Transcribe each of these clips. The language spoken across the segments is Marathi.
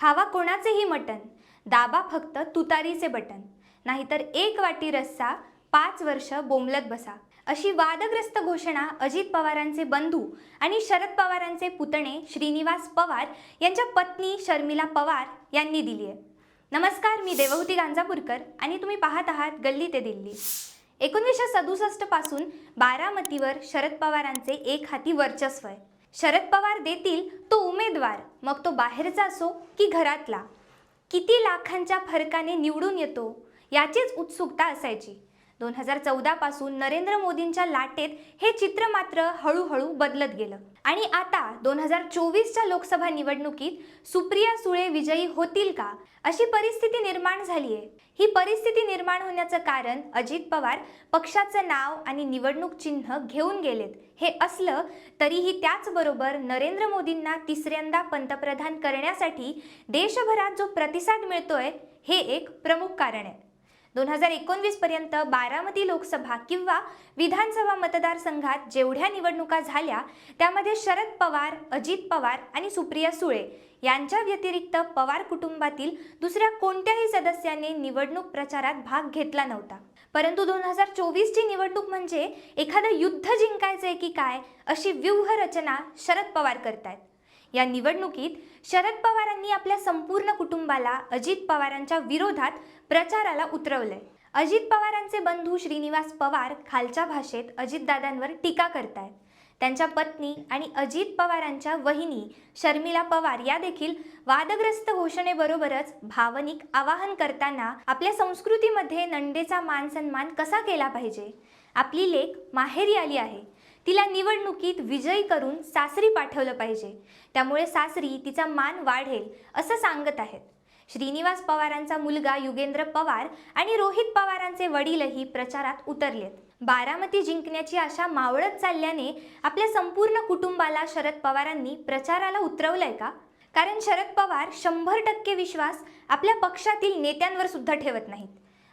खावा कोणाचेही मटण. दाबा फक्त तुतारीचे बटन नाहीतर एक वाटी रस्सा पाच वर्ष बोंबलत बसा. अशी वादग्रस्त घोषणा अजित पवारांचे बंधू आणि शरद पवारांचे पुतणे श्रीनिवास पवार यांच्या पत्नी शर्मिला पवार यांनी दिली आहे. नमस्कार मी देवहूती गांजापूरकर आणि तुम्ही पाहत आहात गल्ली ते दिल्ली. एकोणीसशे सदुसष्टपासून बारामतीवर शरद पवारांचे एक हाती वर्चस्व आहे. शरद पवार देतील तो उमेदवार. मग तो बाहेरचा असो की घरातला. किती लाखांच्या फरकाने निवडून येतो याचीच उत्सुकता असायची. दोन हजार चौदा पासून नरेंद्र मोदींच्या लाटेत हे चित्र मात्र हळूहळू बदलत गेलं. आणि आता दोन हजार चोवीसच्या लोकसभा निवडणुकीत सुप्रिया सुळे विजयी होतील का? अशी परिस्थिती निर्माण झाली आहे ही परिस्थिती निर्माण होण्याचं कारण अजित पवार पक्षाचं नाव आणि निवडणूक चिन्ह घेऊन गेलेत. हे असलं तरीही त्याचबरोबर नरेंद्र मोदींना तिसऱ्यांदा पंतप्रधान करण्यासाठी देशभरात जो प्रतिसाद मिळतोय हे एक प्रमुख कारण आहे. दोन हजार एकोणवीस पर्यंत बारामती लोकसभा किंवा विधानसभा मतदारसंघात जेवढ्या निवडणुका झाल्या त्यामध्ये शरद पवार अजित पवार आणि सुप्रिया सुळे यांच्या व्यतिरिक्त पवार कुटुंबातील दुसऱ्या कोणत्याही सदस्याने निवडणूक प्रचारात भाग घेतला नव्हता. परंतु दोन हजार चोवीसची निवडणूक म्हणजे एखादं युद्ध जिंकायचं आहे की काय अशी व्यूहरचना शरद पवार करतायत. या निवडणुकीत शरद पवारांनी आपल्या संपूर्ण कुटुंबाला अजित पवारांच्या विरोधात प्रचाराला उतरवलंय. अजित पवारांचे बंधू श्रीनिवास पवार खालच्या भाषेत अजितदादांवर टीका करतायत. त्यांच्या पत्नी आणि अजित पवारांच्या वहिनी शर्मिला पवार या देखील वादग्रस्त घोषणेबरोबरच भावनिक आवाहन करताना आपल्या संस्कृतीमध्ये नंदेचा मान सन्मान कसा केला पाहिजे? आपली लेख माहेरी आली आहे. तिला निवडणुकीत विजयी करून सासरी पाठवलं पाहिजे. त्यामुळे सासरी तिचा मान वाढेल असं सांगत आहेत. श्रीनिवास पवारांचा मुलगा युगेंद्र पवार आणि रोहित पवारांचे वडीलही प्रचारात उतरलेत. बारामती जिंकण्याची आशा मावळत चालल्याने आपल्या संपूर्ण कुटुंबाला शरद पवारांनी प्रचाराला उतरवलंय का? कारण शरद पवार शंभर टक्के विश्वास आपल्या पक्षातील नेत्यांवर सुद्धा ठेवत नाहीत.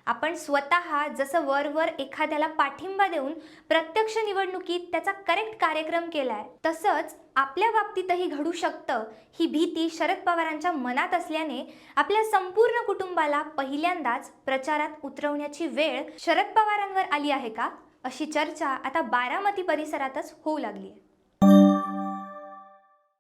आपण स्वतः जसं वरवर एखाद्याला पाठिंबा देऊन प्रत्यक्ष निवडणुकीत त्याचा करेक्ट कार्यक्रम केलाय तसंच आपल्या बाबतीतही घडू शकतं ही भीती शरद पवारांच्या मनात असल्याने आपल्या संपूर्ण कुटुंबाला पहिल्यांदाच प्रचारात उतरवण्याची वेळ शरद पवारांवर आली आहे का? अशी चर्चा आता बारामती परिसरातच होऊ लागली आहे.